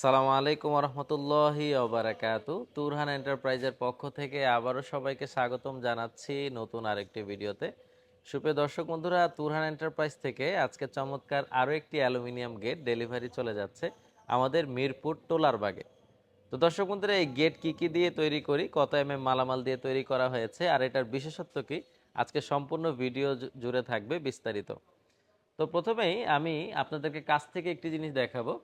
সালামু আলাইকুম রহমতুল্লাহি ওবারাকাতু। তুরহান এন্টারপ্রাইজের পক্ষ থেকে আবারও সবাইকে স্বাগতম জানাচ্ছি নতুন আরেকটি ভিডিওতে। সুপ্রিয় দর্শক বন্ধুরা, তুরহান এন্টারপ্রাইজ থেকে আজকে চমৎকার আরও একটি অ্যালুমিনিয়াম গেট ডেলিভারি চলে যাচ্ছে আমাদের মিরপুর টোলারবাগে তো দর্শক বন্ধুরা, এই গেট কী কী দিয়ে তৈরি করি, কত এম এম মালামাল দিয়ে তৈরি করা হয়েছে, আর এটার বিশেষত্ব কি, আজকে সম্পূর্ণ ভিডিও জুড়ে থাকবে বিস্তারিত। তো প্রথমেই আমি আপনাদেরকে কাছ থেকে একটি জিনিস দেখাবো।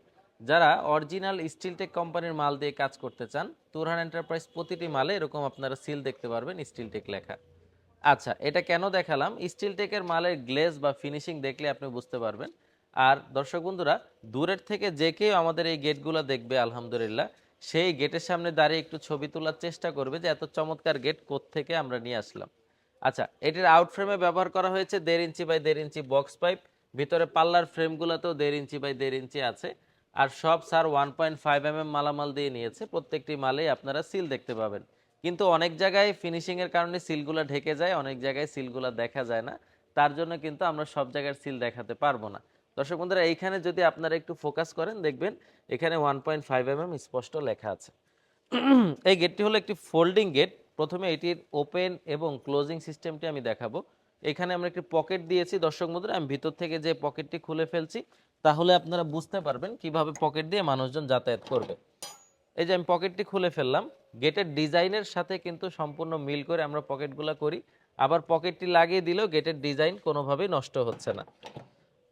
যারা অরিজিনাল স্টিলটেক কোম্পানির মাল দিয়ে কাজ করতে চান, তুরহান এন্টারপ্রাইজ প্রতিটি মালে এরকম আপনারা সিল দেখতে পারবেন স্টিলটেক লেখা। আচ্ছা এটা কেন দেখালাম? স্টিলটেকের মালের গ্লেজ বা ফিনিশিং দেখলে আপনি বুঝতে পারবেন। আর দর্শক বন্ধুরা, দূরের থেকে যে কেউ আমাদের এই গেটগুলো দেখবে, আলহামদুলিল্লাহ, সেই গেটের সামনে দাঁড়িয়ে একটু ছবি তোলার চেষ্টা করবে যে এত চমৎকার গেট থেকে আমরা নিয়ে আসলাম। আচ্ছা এটির আউট ফ্রেমে ব্যবহার করা হয়েছে দেড় ইঞ্চি বাই দেড় ইঞ্চি বক্স পাইপ ভিতরে পাল্লার ফ্রেমগুলোতেও দেড় ইঞ্চি বাই দেড় ইঞ্চি আছে। আর সব sir one point five M M মালামাল দিয়ে নিয়েছে। প্রত্যেকটি মালেই আপনারা সিল দেখতে পাবেন। কিন্তু অনেক জায়গায় ফিনিশিংয়ের কারণে সিলগুলো ঢেকে যায়, অনেক জায়গায় সিলগুলো দেখা যায় না। তার জন্য কিন্তু আমরা সব জায়গার সিল দেখাতে পারব না। দর্শক বন্ধুরা, এইখানে যদি আপনারা একটু ফোকাস করেন, দেখবেন এখানে one point five M M স্পষ্ট লেখা আছে। এই গেটটি হলো একটি ফোল্ডিং গেট প্রথমে এটির ওপেন এবং ক্লোজিং সিস্টেমটি আমি দেখাবো। এখানে আমরা একটি পকেট দিয়েছি। দর্শক বন্ধুরা, আমি ভিতর থেকে যে পকেটটি খুলে ফেলছি, তাহলে আপনারা বুঝতে পারবেন কীভাবে পকেট দিয়ে মানুষজন যাতায়াত করবে। এই যে আমি পকেটটি খুলে ফেললাম, গেটের ডিজাইনের সাথে কিন্তু সম্পূর্ণ মিল করে আমরা পকেটগুলো করি। আবার পকেটটি লাগিয়ে দিলেও গেটের ডিজাইন কোনোভাবেই নষ্ট হচ্ছে না।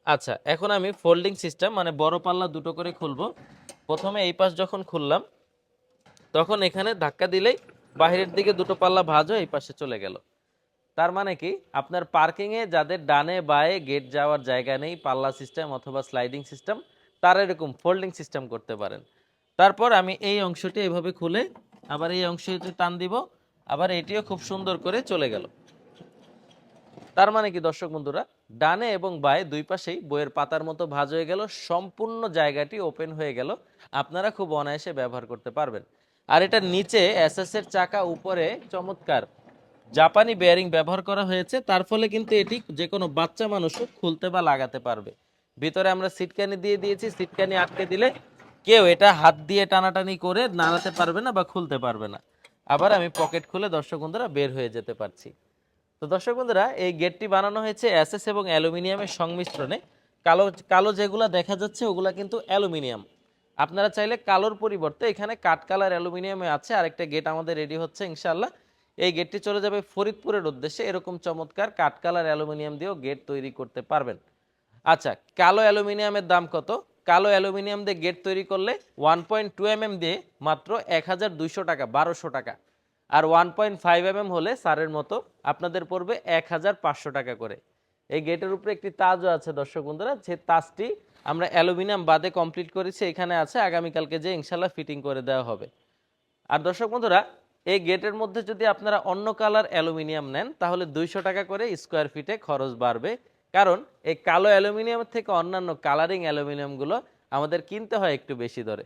আচ্ছা এখন আমি ফোল্ডিং সিস্টেম মানে বড় পাল্লা দুটো করে খুলবো। প্রথমে এই পাশ যখন খুললাম, তখন এখানে ধাক্কা দিলেই বাইরের দিকে দুটো পাল্লা ভাঁজ এই পাশে চলে গেল। তার মানে কি? আপনার পার্কিংয়ে যাদের ডানে বায়ে গেট যাওয়ার জায়গা নেই, পাল্লা সিস্টেম অথবা স্লাইডিং সিস্টেম তারা এরকম ফোল্ডিং সিস্টেম করতে পারেন। তারপর আমি এই অংশটি এভাবে খুলে আবার এই অংশটি টান দিব, আবার এটিও খুব সুন্দর করে চলে গেল। তার মানে কি দর্শক বন্ধুরা? ডানে এবং বায়ে দুই পাশেই বইয়ের পাতার মতো ভাঁজ হয়ে গেল, সম্পূর্ণ জায়গাটি ওপেন হয়ে গেল। আপনারা খুব অনায়াসে ব্যবহার করতে পারবেন। আর এটার নিচে এসএস এর চাকা উপরে চমৎকার জাপানি বেয়ারিং ব্যবহার করা হয়েছে, তার ফলে কিন্তু এটি যে কোনো বাচ্চা মানুষও খুলতে বা লাগাতে পারবে। ভিতরে আমরা সিটকানি দিয়ে দিয়েছি, সিটকানি আটকে দিলে কেউ এটা হাত দিয়ে টানাটানি করে নাড়াতে পারবে না বা খুলতে পারবে না। আবার আমি পকেট খুলে দর্শক বন্ধুরা বের হয়ে যেতে পারছি। তো দর্শক বন্ধুরা, এই গেটটি বানানো হয়েছে অ্যাসেস এবং অ্যালুমিনিয়ামের সংমিশ্রণে। কালো কালো যেগুলো দেখা যাচ্ছে ওগুলা কিন্তু অ্যালুমিনিয়াম। আপনারা চাইলে কালোর পরিবর্তে এখানে কাঠ কালার অ্যালুমিনিয়ামে আছে, আরেকটা গেট আমাদের রেডি হচ্ছে ইনশাল্লাহ এই গেটটি চলে যাবে ফরিদপুরের উদ্দেশ্যে। এরকম চমৎকার কাঠ কালার অ্যালুমিনিয়াম দিয়েও গেট তৈরি করতে পারবেন। আচ্ছা কালো অ্যালুমিনিয়ামের দাম কত? কালো অ্যালুমিনিয়াম দিয়ে গেট তৈরি করলে one point two M M দিয়ে মাত্র এক হাজার দুইশো টাকা, বারোশো টাকা। আর ওয়ান পয়েন্ট ফাইভ এম হলে সারের মতো আপনাদের পড়বে এক হাজার পাঁচশো টাকা করে। এই গেটের উপরে একটি তাজও আছে দর্শক বন্ধুরা। যে তাজটি আমরা অ্যালুমিনিয়াম বাদে কমপ্লিট করেছি, এখানে আছে। আগামীকালকে যে ইনশাল্লাহ ফিটিং করে দেওয়া হবে। আর দর্শক বন্ধুরা এই গেটের মধ্যে যদি আপনারা অন্য কালার অ্যালুমিনিয়াম নেন, তাহলে দুইশো টাকা করে স্কোয়ার ফিটে খরচ বাড়বে। কারণ এই কালো অ্যালুমিনিয়াম থেকে অন্যান্য কালারিং অ্যালুমিনিয়ামগুলো আমাদের কিনতে হয় একটু বেশি দরে।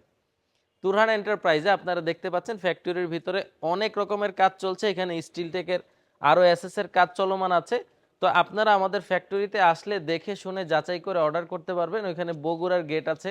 তুরহান এন্টারপ্রাইজে আপনারা দেখতে পাচ্ছেন ফ্যাক্টরির ভিতরে অনেক রকমের কাজ চলছে। এখানে স্টিল টেকের আরও এসএস এর কাজ চলমান আছে। তো আপনারা আমাদের ফ্যাক্টরিতে আসলে দেখে শুনে যাচাই করে অর্ডার করতে পারবেন। ওইখানে বগুড়ার গেট আছে।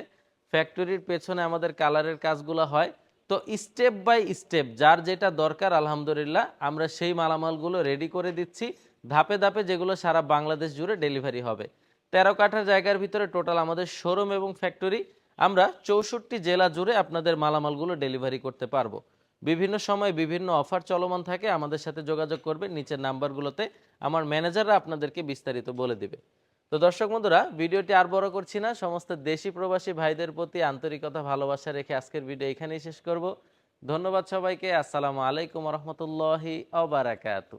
ফ্যাক্টরির পেছনে আমাদের কালারের কাজগুলো হয়। তো স্টেপ বাই স্টেপ যার যেটা দরকার, আলহামদুলিল্লাহ, আমরা সেই মালামালগুলো রেডি করে দিচ্ছি। ধাপে ধাপে যেগুলো সারা বাংলাদেশ জুড়ে ডেলিভারি হবে। তেরো কাঠা জায়গার ভিতরে টোটাল আমাদের শোরুম এবং ফ্যাক্টরি আমরা চৌষট্টি জেলা জুড়ে আপনাদের মালামালগুলো ডেলিভারি করতে পারব। বিভিন্ন সময় বিভিন্ন অফার চলমান থাকে, আমাদের সাথে যোগাযোগ করবে নিচের নাম্বারগুলোতে আমার ম্যানেজাররা আপনাদেরকে বিস্তারিত বলে দিবে। তো দর্শক বন্ধুরা, ভিডিওটি আর বড় করছি না। সমস্ত দেশি প্রবাসী ভাইদের প্রতি আন্তরিকতা, ভালোবাসা রেখে আজকের ভিডিও এখানেই শেষ করব। ধন্যবাদ সবাইকে। আসসালামু আলাইকুম রহমতুল্লাহি আবারাকাতু